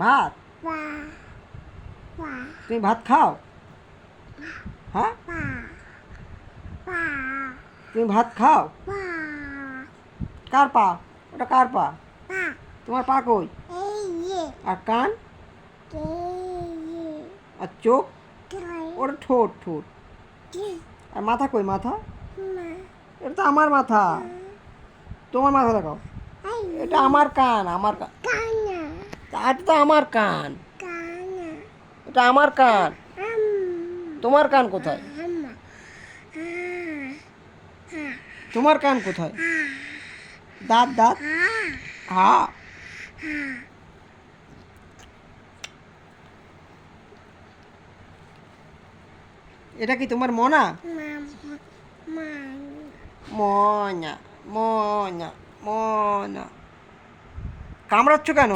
ভাত বা বা তুমি ভাত খাও হ্যাঁ বা বা তুমি ভাত খাও বা কার পা ওটা কার পা বা তোমার পা কই এই যে আর কান কে যে আর চোখ কে ওটা ঠোঁট ঠোঁট কে আর মাথা কই মাথা মা এটা তো আমার মাথা তোমার মাথা দেখাও এই এটা আমার কান আমার কান। এটা তো আমার কান। এটা আমার কান। তোমার কান কোথায়? তোমার কান কোথায়? দাঁত দাঁত। হ্যাঁ এটা কি তোমার মনা? মা। মনা মনা মনা। কামড়াচ্ছ কেন?